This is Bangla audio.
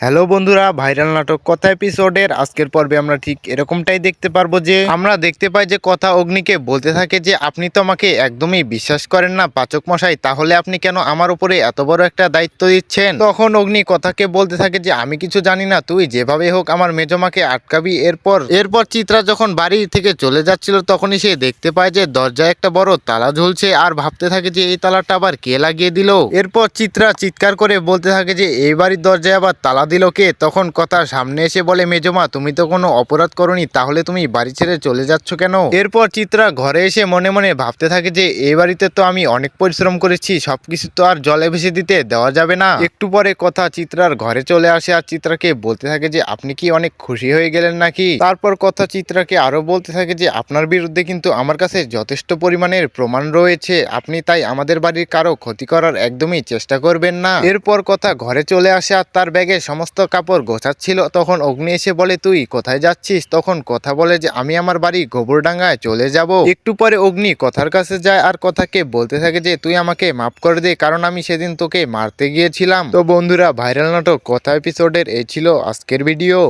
হ্যালো বন্ধুরা, ভাইরাল নাটক কথা এপিসোডের আজকের পর্বে আমরা ঠিক এরকমটাই দেখতে পারব যে, আমরা দেখতে পাই যে কথা অগ্নিকে বলতে থাকে যে, আপনি তো আমাকে একদমই বিশ্বাস করেন না পাচক মশাই, তাহলে আপনি কেন আমার উপরে এত বড় একটা দায়িত্ব দিচ্ছেন? তখন অগ্নি কথাকে বলতে থাকে যে, আমি কিছু জানি না, তুই যেভাবে হোক আমার মেজমাকে আটকাবি, এরপর। এরপর চিত্রা যখন বাড়ি থেকে চলে যাচ্ছিল, তখনই সে দেখতে পায় যে, দরজায় একটা বড় তালা ঝুলছে আর ভাবতে থাকে যে, এই তালাটা আবার কে লাগিয়ে দিল? এরপর চিত্রা চিৎকার করে বলতে থাকে যে, এই বাড়ির দরজায় আবার তালা দিল কে তখন কথা সামনে এসে বলে, মেজমা, তুমি তো কোনো অপরাধ করনি, তাহলে তুমি বাড়ি ছেড়ে চলে যাচ্ছ কেন? এরপর চিত্রা ঘরে এসে মনে মনে ভাবতে থাকে যে এই বাড়িতে তো আমি অনেক পরিশ্রম করেছি, সবকিছু তো আর জলে ভেসে দিতে দেওয়া যাবে না। একটু পরে কথা চিত্রার ঘরে চলে আসে আর চিত্রাকে বলতে থাকে যে, আপনি কি অনেক খুশি হয়ে গেলেন নাকি? তারপর কথা চিত্রাকে আরও বলতে থাকে যে, আপনার বিরুদ্ধে কিন্তু আমার কাছে যথেষ্ট পরিমাণের প্রমাণ রয়েছে, আপনি তাই আমাদের বাড়ির কারও ক্ষতি করার একদমই চেষ্টা করবেন না। এরপর কথা ঘরে চলে আসে আর তার ব্যাগে সমস্ত কাপড় গোছাচ্ছিল, তখন অগ্নি এসে বলে, তুই কোথায় যাচ্ছিস? তখন কথা বলে যে, আমি আমার বাড়ি গোবরডাঙ্গায় চলে যাব। একটু পরে অগ্নি কথার কাছে যায় আর কথাকে বলতে থাকে যে, তুই আমাকে মাফ করে দে, কারণ আমি সেদিন তোকে মারতে গিয়েছিলাম। তো বন্ধুরা, ভাইরাল নাটক কথা এপিসোডের এই ছিল আজকের ভিডিও।